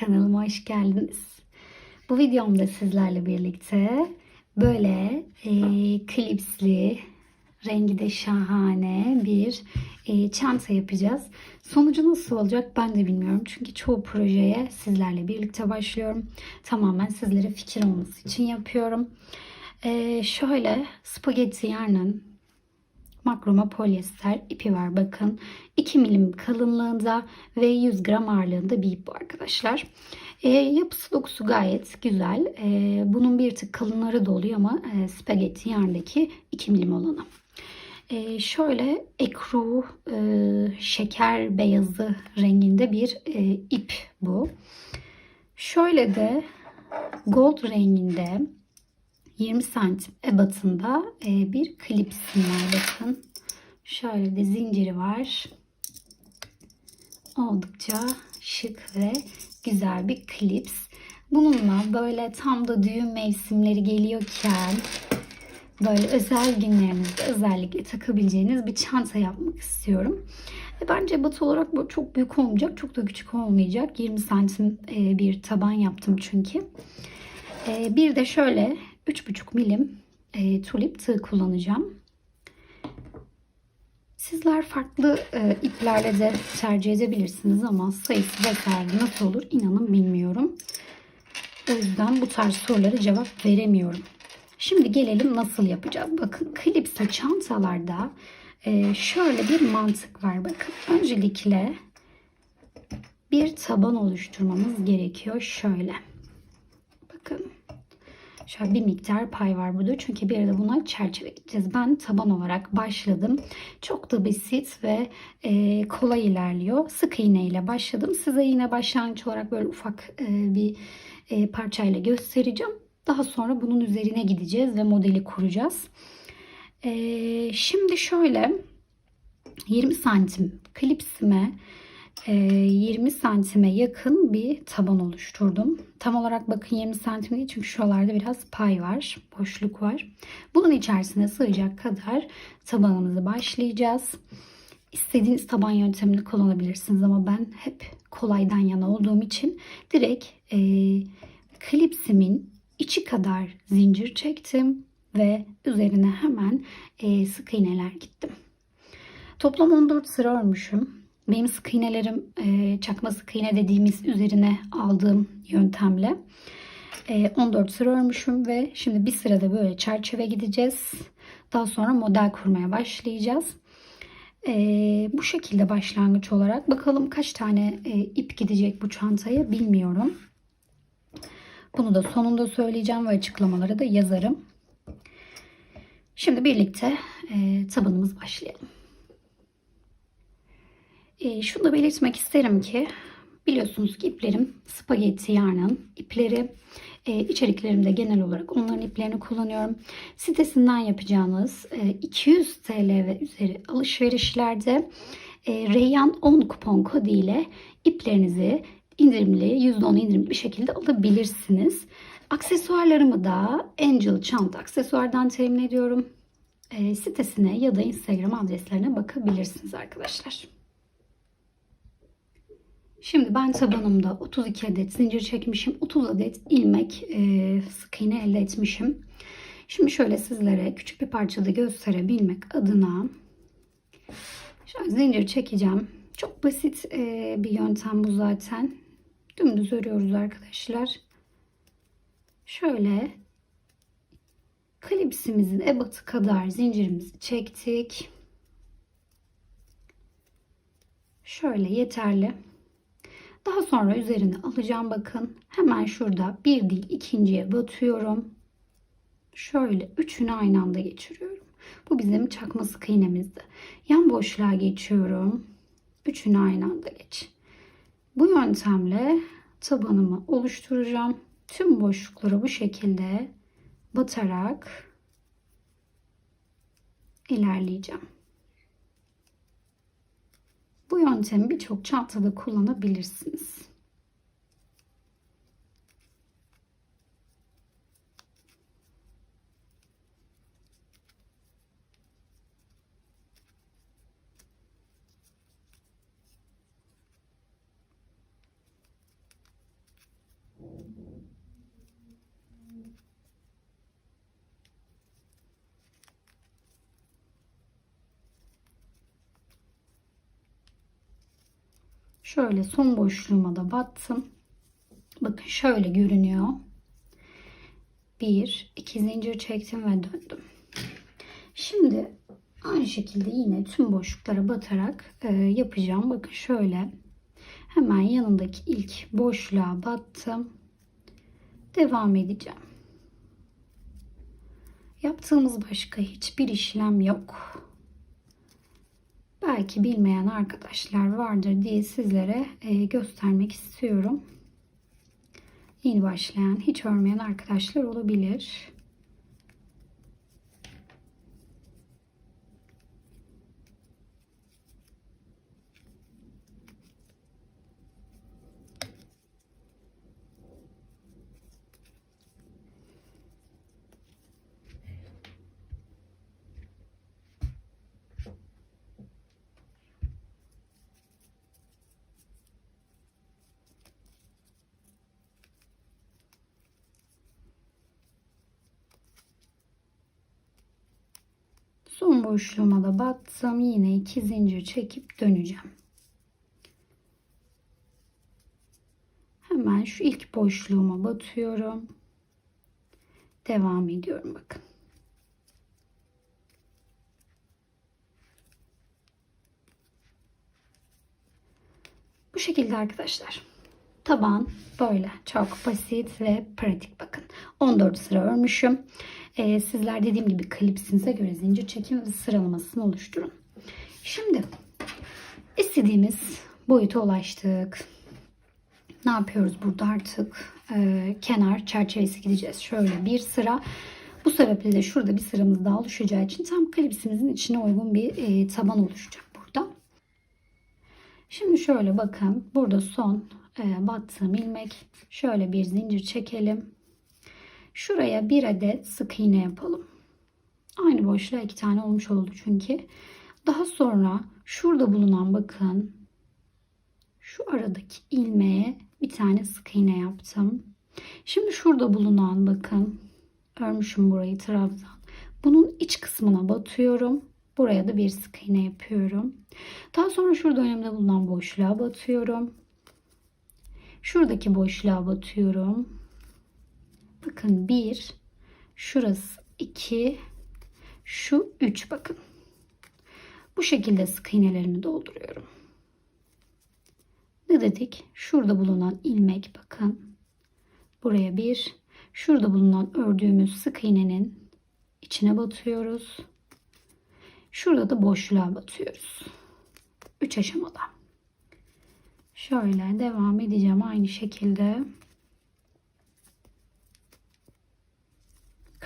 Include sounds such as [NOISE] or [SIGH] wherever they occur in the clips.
Kanalıma hoş geldiniz. Bu videomda sizlerle birlikte böyle e, klipsli, rengi de şahane bir e, çanta yapacağız. Sonucu nasıl olacak ben de bilmiyorum. Çünkü çoğu projeye sizlerle birlikte başlıyorum. Tamamen sizlere fikir olması için yapıyorum. E, şöyle spagetti yarnın makroma polyester ipi var bakın. 2 milim kalınlığında ve 100 gram ağırlığında bir ip bu arkadaşlar. E, yapısı dokusu gayet güzel. E, bunun bir tık kalınları da oluyor ama e, spagetti yarndaki 2 milim olanı. E, şöyle ekru e, şeker beyazı renginde bir e, ip bu. Şöyle de gold renginde 20 santim ebatında e, bir klipsim var bakın. Şöyle de zinciri var. Oldukça şık ve güzel bir klips. Bununla böyle tam da düğün mevsimleri geliyorken böyle özel günlerinizde özellikle takabileceğiniz bir çanta yapmak istiyorum. E bence ebat olarak bu çok büyük olmayacak, çok da küçük olmayacak. 20 santim e, bir taban yaptım çünkü. Bir de şöyle 3,5 milim e, tulip tığ kullanacağım. Sizler farklı e, iplerle de tercih edebilirsiniz ama sayısı vesaire nasıl olur inanın bilmiyorum. O yüzden bu tarz sorulara cevap veremiyorum. Şimdi gelelim nasıl yapacağız. Bakın klipsli çantalarda e, şöyle bir mantık var. Bakın öncelikle bir taban oluşturmamız gerekiyor. Şöyle. Bakın. Şöyle bir miktar pay var burada. Çünkü bir de buna çerçeve gideceğiz. Ben taban olarak başladım. Çok da basit ve e, kolay ilerliyor. Sık iğne ile başladım. Size yine başlangıç olarak böyle ufak e, bir e, parçayla göstereceğim. Daha sonra bunun üzerine gideceğiz ve modeli kuracağız. E, şimdi şöyle 20 santim klipsime 20 santime yakın bir taban oluşturdum. Tam olarak bakın 20 santim değil çünkü şuralarda biraz pay var, boşluk var. Bunun içerisine sığacak kadar tabanımızı başlayacağız. İstediğiniz taban yöntemini kullanabilirsiniz ama ben hep kolaydan yana olduğum için direkt e, klipsimin içi kadar zincir çektim ve üzerine hemen e, sık iğneler gittim. Toplam 14 sıra örmüşüm. Benim sık iğnelerim e, çakma sık iğne dediğimiz üzerine aldığım yöntemle. E, 14 sıra örmüşüm ve şimdi bir sırada böyle çerçeve gideceğiz. Daha sonra model kurmaya başlayacağız. E, bu şekilde başlangıç olarak bakalım kaç tane e, ip gidecek bu çantaya bilmiyorum. Bunu da sonunda söyleyeceğim ve açıklamaları da yazarım. Şimdi birlikte e, tabanımız başlayalım. E, şunu da belirtmek isterim ki biliyorsunuz ki iplerim spagetti yarnın ipleri. E, içeriklerimde genel olarak onların iplerini kullanıyorum. Sitesinden yapacağınız e, 200 TL ve üzeri alışverişlerde e, Reyyan 10 kupon kodu ile iplerinizi indirimli %10 indirimli bir şekilde alabilirsiniz. Aksesuarlarımı da Angel çanta aksesuardan temin ediyorum. E, sitesine ya da Instagram adreslerine bakabilirsiniz arkadaşlar. Şimdi ben tabanımda 32 adet zincir çekmişim. 30 adet ilmek e, sık iğne elde etmişim. Şimdi şöyle sizlere küçük bir parçada gösterebilmek adına zincir çekeceğim. Çok basit e, bir yöntem bu zaten. Dümdüz örüyoruz arkadaşlar. Şöyle klipsimizin ebatı kadar zincirimizi çektik. Şöyle yeterli. Daha sonra üzerine alacağım bakın. Hemen şurada bir değil ikinciye batıyorum. Şöyle üçünü aynı anda geçiriyorum. Bu bizim çakma sık iğnemizdi. Yan boşluğa geçiyorum. Üçünü aynı anda geç. Bu yöntemle tabanımı oluşturacağım. Tüm boşlukları bu şekilde batarak ilerleyeceğim. Bu yöntemi birçok çantada kullanabilirsiniz. Şöyle son boşluğuma da battım. Bakın şöyle görünüyor. Bir, iki zincir çektim ve döndüm. Şimdi aynı şekilde yine tüm boşluklara batarak e, yapacağım. Bakın şöyle hemen yanındaki ilk boşluğa battım. Devam edeceğim. Yaptığımız başka hiçbir işlem yok. Belki bilmeyen arkadaşlar vardır diye sizlere e, göstermek istiyorum. Yeni başlayan, hiç örmeyen arkadaşlar olabilir. Son boşluğuma da battım. Yine iki zincir çekip döneceğim. Hemen şu ilk boşluğuma batıyorum. Devam ediyorum bakın. Bu şekilde arkadaşlar. Taban böyle çok basit ve pratik bakın. 14 sıra örmüşüm. Ee, sizler dediğim gibi klipsinize göre zincir çekin ve sıralamasını oluşturun. Şimdi istediğimiz boyuta ulaştık. Ne yapıyoruz burada artık? Ee, kenar çerçevesi gideceğiz. Şöyle bir sıra. Bu sebeple de şurada bir sıramız daha oluşacağı için tam klipsimizin içine uygun bir e, taban oluşacak burada. Şimdi şöyle bakın. Burada son e, battığım ilmek. Şöyle bir zincir çekelim. Şuraya bir adet sık iğne yapalım. Aynı boşluğa iki tane olmuş oldu çünkü. Daha sonra şurada bulunan bakın şu aradaki ilmeğe bir tane sık iğne yaptım. Şimdi şurada bulunan bakın örmüşüm burayı trabzan. Bunun iç kısmına batıyorum. Buraya da bir sık iğne yapıyorum. Daha sonra şurada önümde bulunan boşluğa batıyorum. Şuradaki boşluğa batıyorum. Bakın 1, şurası 2, şu 3 bakın. Bu şekilde sık iğnelerimi dolduruyorum. Ne dedik? Şurada bulunan ilmek bakın. Buraya bir, şurada bulunan ördüğümüz sık iğnenin içine batıyoruz. Şurada da boşluğa batıyoruz. 3 aşamada. Şöyle devam edeceğim aynı şekilde.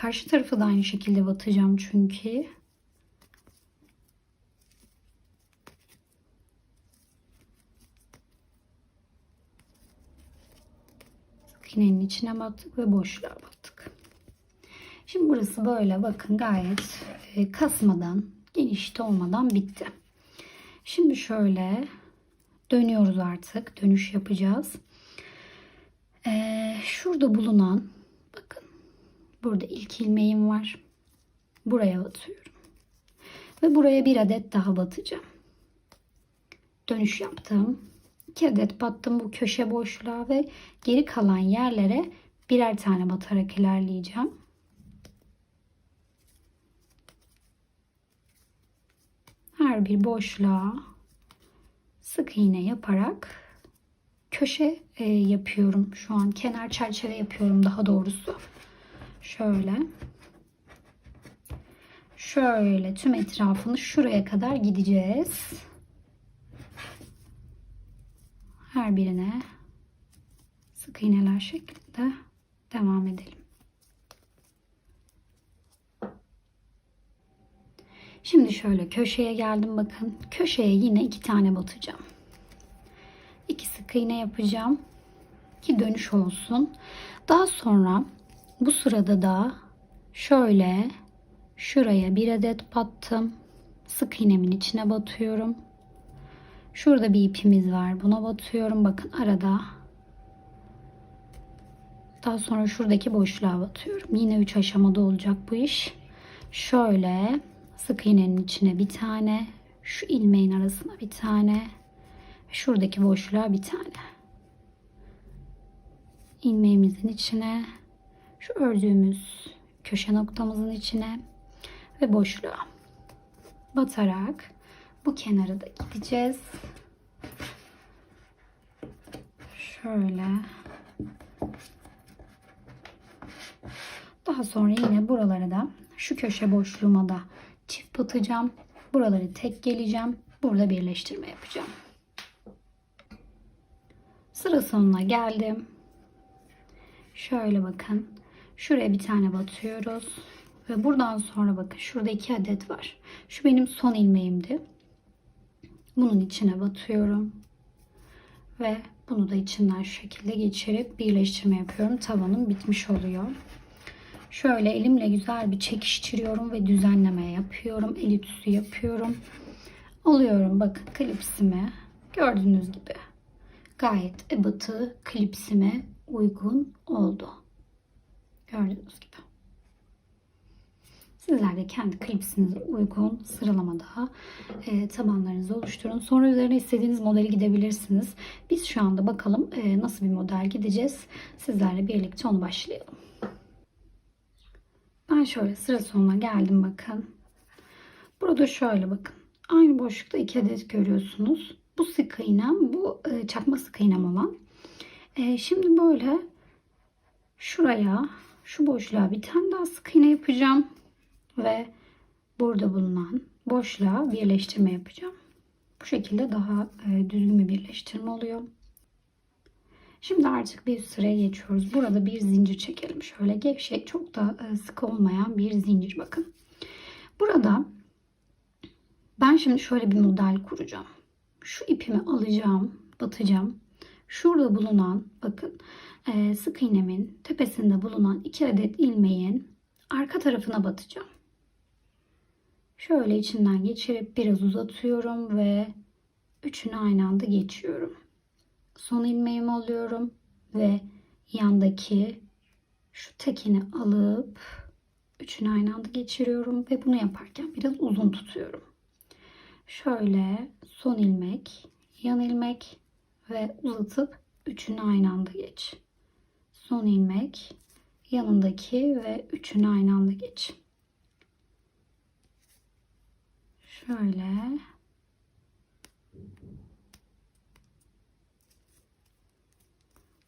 Karşı tarafı da aynı şekilde batacağım çünkü. İğnenin içine battık ve boşluğa battık. Şimdi burası böyle bakın gayet e, kasmadan, genişte olmadan bitti. Şimdi şöyle dönüyoruz artık. Dönüş yapacağız. Ee, şurada bulunan burada ilk ilmeğim var. Buraya batıyorum. Ve buraya bir adet daha batacağım. Dönüş yaptım. İki adet battım bu köşe boşluğa ve geri kalan yerlere birer tane batarak ilerleyeceğim. Her bir boşluğa sık iğne yaparak köşe e, yapıyorum. Şu an kenar çerçeve yapıyorum daha doğrusu. Şöyle. Şöyle tüm etrafını şuraya kadar gideceğiz. Her birine sık iğneler şeklinde devam edelim. Şimdi şöyle köşeye geldim bakın. Köşeye yine iki tane batacağım. İki sık iğne yapacağım. Ki dönüş olsun. Daha sonra bu sırada da şöyle şuraya bir adet battım. Sık iğnemin içine batıyorum. Şurada bir ipimiz var. Buna batıyorum. Bakın arada. Daha sonra şuradaki boşluğa batıyorum. Yine 3 aşamada olacak bu iş. Şöyle sık iğnenin içine bir tane, şu ilmeğin arasına bir tane, Şuradaki boşluğa bir tane. ilmeğimizin içine, şu ördüğümüz köşe noktamızın içine ve boşluğa batarak bu kenara da gideceğiz. Şöyle. Daha sonra yine buralara da şu köşe boşluğuma da çift batacağım. Buraları tek geleceğim. Burada birleştirme yapacağım. Sıra sonuna geldim. Şöyle bakın. Şuraya bir tane batıyoruz. Ve buradan sonra bakın şurada iki adet var. Şu benim son ilmeğimdi. Bunun içine batıyorum. Ve bunu da içinden şu şekilde geçirip birleştirme yapıyorum. Tavanım bitmiş oluyor. Şöyle elimle güzel bir çekiştiriyorum ve düzenleme yapıyorum. El ütüsü yapıyorum. Alıyorum bakın klipsimi. Gördüğünüz gibi gayet ebatı klipsime uygun oldu. Gördüğünüz gibi. Sizler de kendi klipsinize uygun sıralamada e, tabanlarınızı oluşturun. Sonra üzerine istediğiniz modeli gidebilirsiniz. Biz şu anda bakalım e, nasıl bir model gideceğiz. Sizlerle birlikte onu başlayalım. Ben şöyle sıra sonuna geldim bakın. Burada şöyle bakın. Aynı boşlukta iki adet görüyorsunuz. Bu sık iğnem, bu e, çakma sık iğnem olan. E, şimdi böyle şuraya, şu boşluğa bir tane daha sık iğne yapacağım. Ve burada bulunan boşluğa birleştirme yapacağım. Bu şekilde daha e, düzgün bir birleştirme oluyor. Şimdi artık bir sıraya geçiyoruz. Burada bir zincir çekelim. Şöyle gevşek, çok da e, sık olmayan bir zincir bakın. Burada ben şimdi şöyle bir model kuracağım. Şu ipimi alacağım, batacağım. Şurada bulunan bakın e, sık iğnemin tepesinde bulunan iki adet ilmeğin arka tarafına batacağım. Şöyle içinden geçirip biraz uzatıyorum ve üçünü aynı anda geçiyorum. Son ilmeğimi alıyorum ve yandaki şu tekini alıp üçünü aynı anda geçiriyorum ve bunu yaparken biraz uzun tutuyorum. Şöyle son ilmek, yan ilmek ve uzatıp üçünü aynı anda geç. Son ilmek, yanındaki ve üçünü aynı anda geç. Şöyle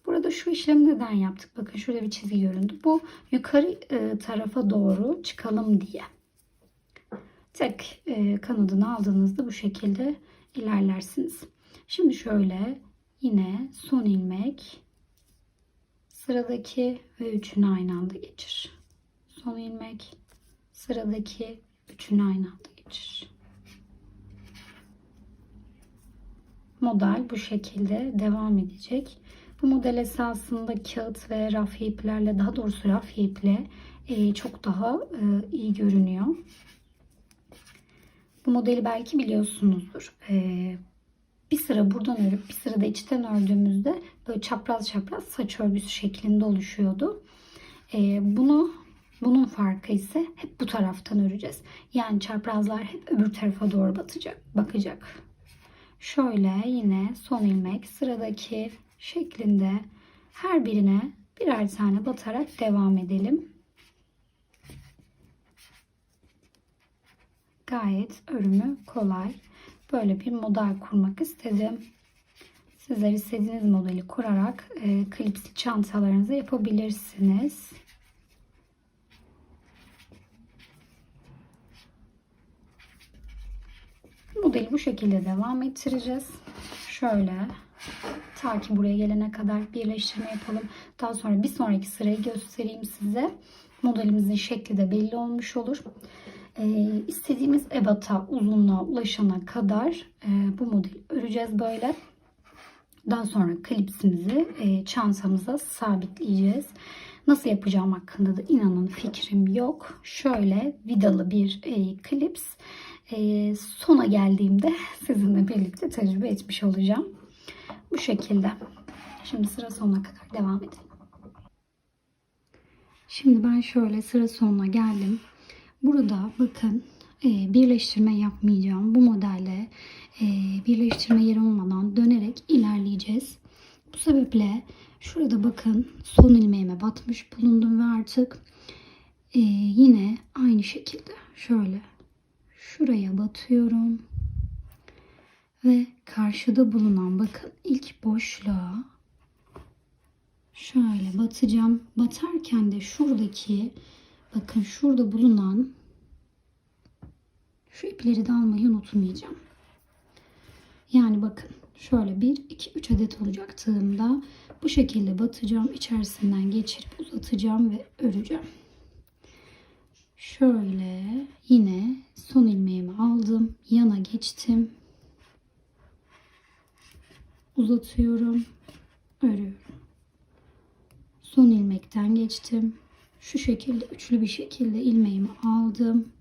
Burada şu işlemi neden yaptık? Bakın şurada bir çizgi göründü. Bu yukarı e, tarafa doğru çıkalım diye. Tek e, kanadını aldığınızda bu şekilde ilerlersiniz. Şimdi şöyle yine son ilmek sıradaki ve üçünü aynı anda geçir. Son ilmek sıradaki üçünü aynı anda geçir. Model bu şekilde devam edecek. Bu model esasında kağıt ve rafya iplerle daha doğrusu rafya iple e, çok daha e, iyi görünüyor. Bu modeli belki biliyorsunuzdur. Bir sıra buradan örüp bir sıra da içten ördüğümüzde böyle çapraz çapraz saç örgüsü şeklinde oluşuyordu. E, bunu bunun farkı ise hep bu taraftan öreceğiz. Yani çaprazlar hep öbür tarafa doğru batacak, bakacak. Şöyle yine son ilmek sıradaki şeklinde her birine birer tane batarak devam edelim. Gayet örümü kolay. Böyle bir model kurmak istedim. Sizler istediğiniz modeli kurarak e, klipsli çantalarınızı yapabilirsiniz. Modeli bu şekilde devam ettireceğiz. Şöyle ta ki buraya gelene kadar birleştirme yapalım. Daha sonra bir sonraki sırayı göstereyim size. Modelimizin şekli de belli olmuş olur. Ee, istediğimiz ebata uzunluğa ulaşana kadar e, bu modeli öreceğiz böyle. Daha sonra klipsimizi e, çantamıza sabitleyeceğiz. Nasıl yapacağım hakkında da inanın fikrim yok. Şöyle vidalı bir e, klips. E, sona geldiğimde [LAUGHS] sizinle birlikte tecrübe etmiş olacağım. Bu şekilde. Şimdi sıra sonuna kadar devam edelim. Şimdi ben şöyle sıra sonuna geldim. Burada bakın e, birleştirme yapmayacağım. Bu modelde e, birleştirme yeri olmadan dönerek ilerleyeceğiz. Bu sebeple şurada bakın son ilmeğime batmış bulundum ve artık e, yine aynı şekilde şöyle şuraya batıyorum. Ve karşıda bulunan bakın ilk boşluğa şöyle batacağım. Batarken de şuradaki bakın şurada bulunan şu ipleri de almayı unutmayacağım. Yani bakın şöyle 1 2 3 adet olacak tığımda bu şekilde batacağım. içerisinden geçirip uzatacağım ve öreceğim. Şöyle yine son ilmeğimi aldım. Yana geçtim. Uzatıyorum. Örüyorum. Son ilmekten geçtim. Şu şekilde üçlü bir şekilde ilmeğimi aldım.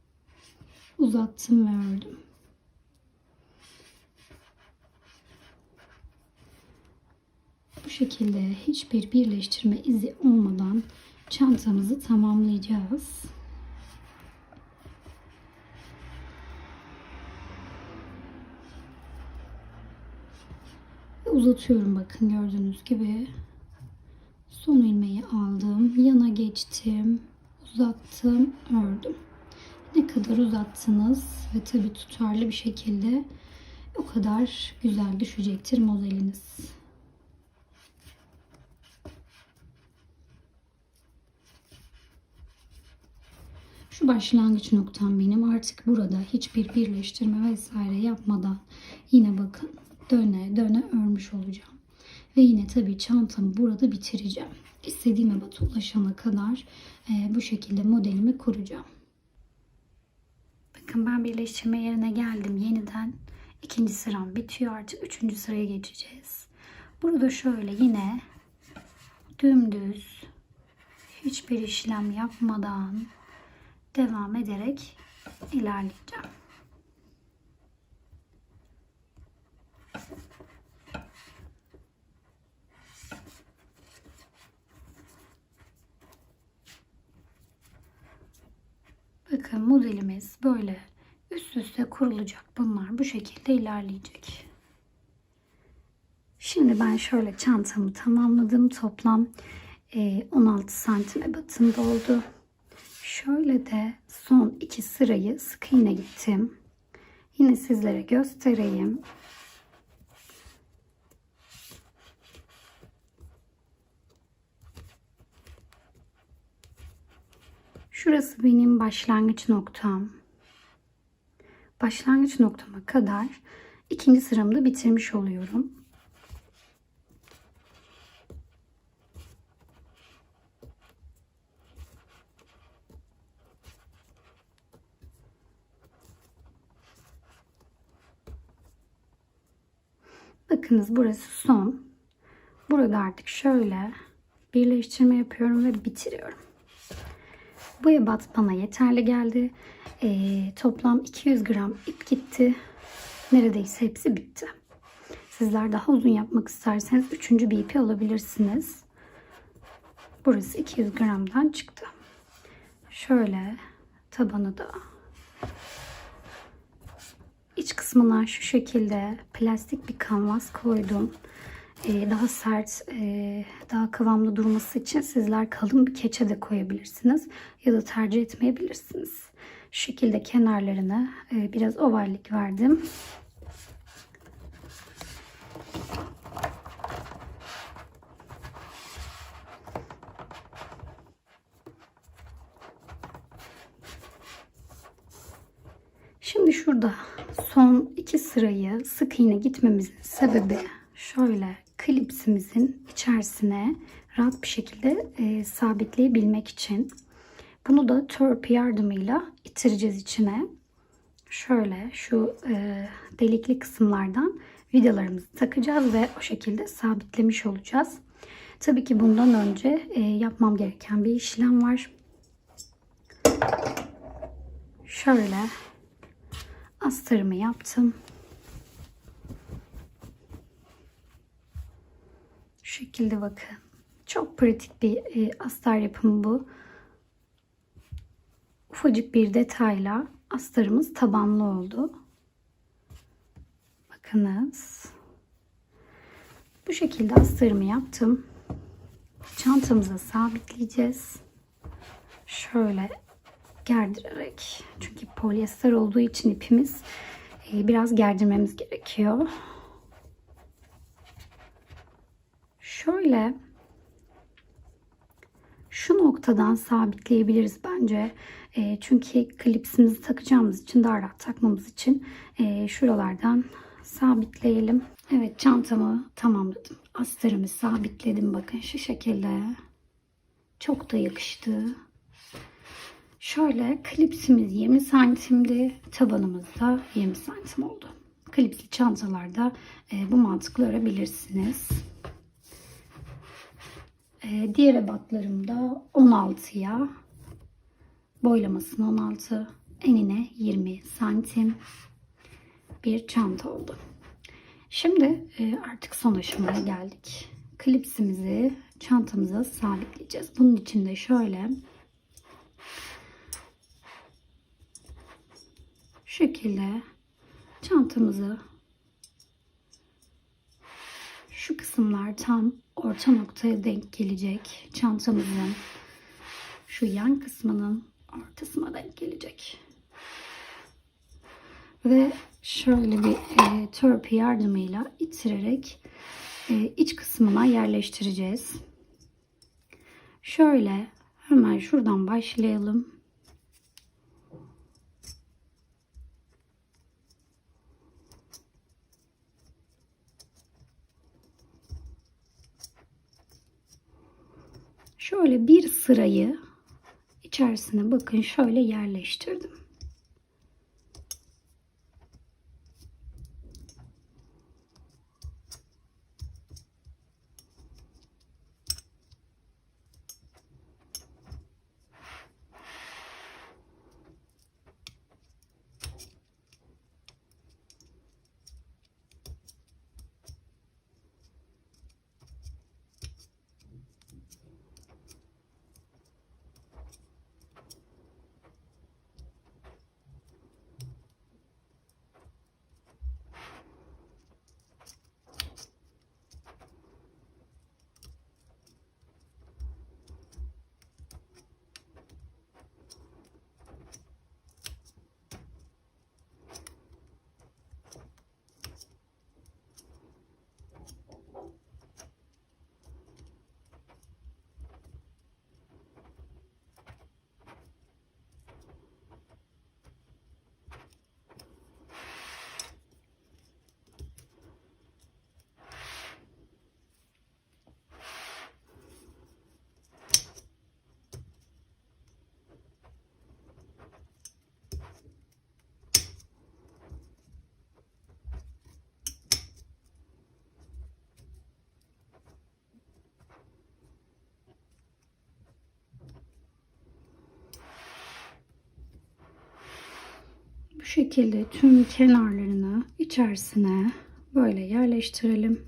Uzattım ve ördüm. Bu şekilde hiçbir birleştirme izi olmadan çantamızı tamamlayacağız. Uzatıyorum bakın gördüğünüz gibi. Son ilmeği aldım. Yana geçtim. Uzattım. Ördüm. Ne kadar uzattınız ve tabi tutarlı bir şekilde o kadar güzel düşecektir modeliniz. Şu başlangıç noktam benim. Artık burada hiçbir birleştirme vesaire yapmadan yine bakın döne döne örmüş olacağım. Ve yine tabii çantamı burada bitireceğim. İstediğim ebata ulaşana kadar e, bu şekilde modelimi kuracağım. Bakın ben birleştirme yerine geldim yeniden. ikinci sıram bitiyor artık üçüncü sıraya geçeceğiz. Burada şöyle yine dümdüz hiçbir işlem yapmadan devam ederek ilerleyeceğim. Bakın modelimiz böyle üst üste kurulacak. Bunlar bu şekilde ilerleyecek. Şimdi ben şöyle çantamı tamamladım. Toplam 16 santim ebatımda oldu. Şöyle de son iki sırayı sık iğne gittim. Yine sizlere göstereyim. Şurası benim başlangıç noktam. Başlangıç noktama kadar ikinci sıramda bitirmiş oluyorum. Bakınız burası son. Burada artık şöyle birleştirme yapıyorum ve bitiriyorum. Bu ebat bana yeterli geldi. Ee, toplam 200 gram ip gitti. Neredeyse hepsi bitti. Sizler daha uzun yapmak isterseniz üçüncü bir ipi alabilirsiniz. Burası 200 gramdan çıktı. Şöyle tabanı da iç kısmına şu şekilde plastik bir kanvas koydum. Ee, daha sert, e, daha kıvamlı durması için sizler kalın bir keçe de koyabilirsiniz. Ya da tercih etmeyebilirsiniz. Şu şekilde kenarlarına e, biraz ovallik verdim. Şimdi şurada son iki sırayı sık iğne gitmemizin sebebi şöyle klipsimizin içerisine rahat bir şekilde e, sabitleyebilmek için. Bunu da törpü yardımıyla itireceğiz içine. Şöyle şu e, delikli kısımlardan vidalarımızı takacağız ve o şekilde sabitlemiş olacağız. Tabii ki bundan önce e, yapmam gereken bir işlem var. Şöyle astarımı yaptım. Şekilde bakın. Çok pratik bir e, astar yapımı bu. Ufacık bir detayla astarımız tabanlı oldu. bakınız. Bu şekilde astarımı yaptım. Çantamıza sabitleyeceğiz. Şöyle gerdirerek. Çünkü polyester olduğu için ipimiz e, biraz gerdirmemiz gerekiyor. Şöyle şu noktadan sabitleyebiliriz bence. E, çünkü klipsimizi takacağımız için daha rahat takmamız için e, şuralardan sabitleyelim. Evet çantamı tamamladım. Astarımı sabitledim bakın şu şekilde. Çok da yakıştı. Şöyle klipsimiz 20 santimdi. Tabanımız da 20 santim oldu. Klipsli çantalarda e, bu mantıkla örebilirsiniz. E, diğer ebatlarım da 16'ya boylamasına 16 enine 20 santim bir çanta oldu. Şimdi e, artık son aşamaya geldik. Klipsimizi çantamıza sabitleyeceğiz. Bunun için de şöyle şekilde çantamızı şu kısımlar tam orta noktaya denk gelecek. Çantamızın şu yan kısmının ortasına denk gelecek. Ve şöyle bir e, törpü yardımıyla itirerek e, iç kısmına yerleştireceğiz. Şöyle hemen şuradan başlayalım. Şöyle bir sırayı içerisine bakın şöyle yerleştirdim. Bu şekilde tüm kenarlarını içerisine böyle yerleştirelim.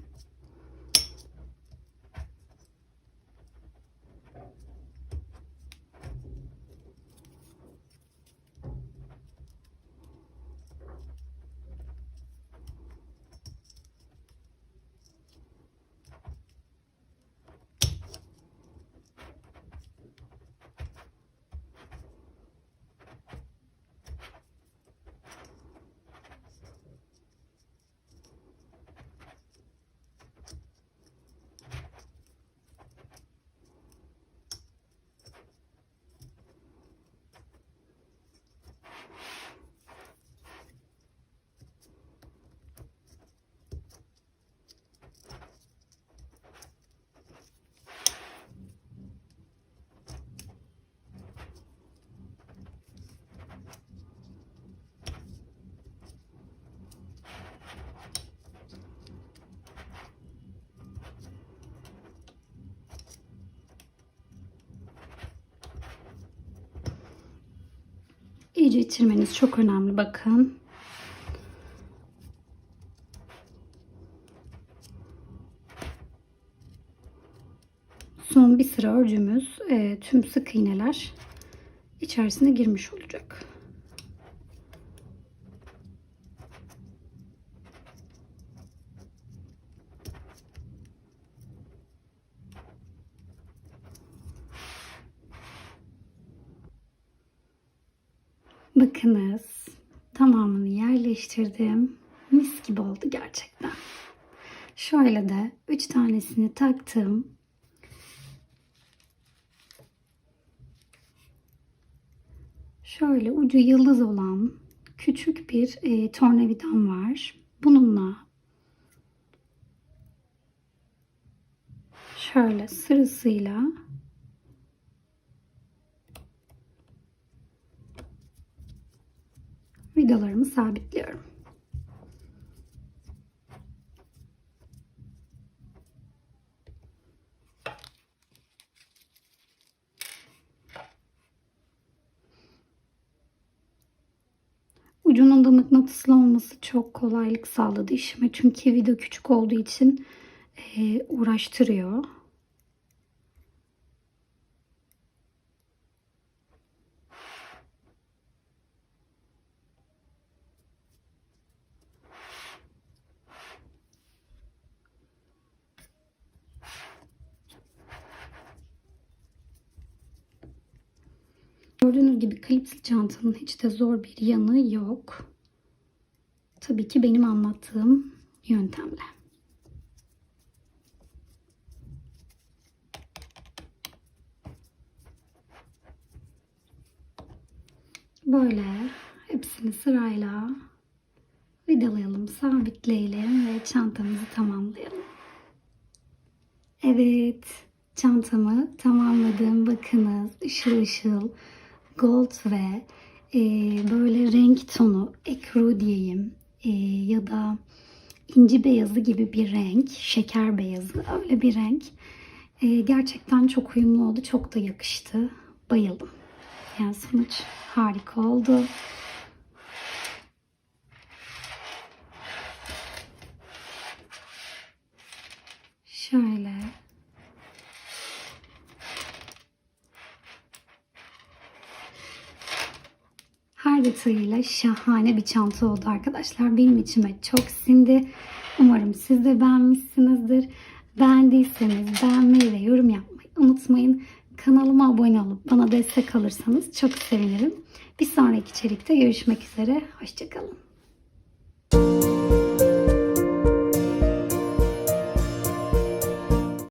İyice itirmeniz çok önemli bakın. Son bir sıra örgümüz e, tüm sık iğneler içerisine girmiş olacak. Bakınız. Tamamını yerleştirdim. Mis gibi oldu gerçekten. Şöyle de 3 tanesini taktım. Şöyle ucu yıldız olan küçük bir e, tornavidam var. Bununla şöyle sırasıyla vidalarımı sabitliyorum. Ucunun da mıknatıslı olması çok kolaylık sağladı işime. Çünkü vida küçük olduğu için uğraştırıyor. Gördüğünüz gibi klipsli çantanın hiç de zor bir yanı yok. Tabii ki benim anlattığım yöntemle. Böyle hepsini sırayla vidalayalım, sabitleyelim ve çantamızı tamamlayalım. Evet, çantamı tamamladım. Bakınız ışıl ışıl gold ve e, böyle renk tonu ekru diyeyim e, ya da inci beyazı gibi bir renk, şeker beyazı öyle bir renk. E, gerçekten çok uyumlu oldu, çok da yakıştı. Bayıldım. Yani sonuç harika oldu. Şöyle her detayıyla şahane bir çanta oldu arkadaşlar. Benim içime çok sindi. Umarım siz de beğenmişsinizdir. Beğendiyseniz beğenmeyi ve yorum yapmayı unutmayın. Kanalıma abone olup bana destek alırsanız çok sevinirim. Bir sonraki içerikte görüşmek üzere. Hoşçakalın.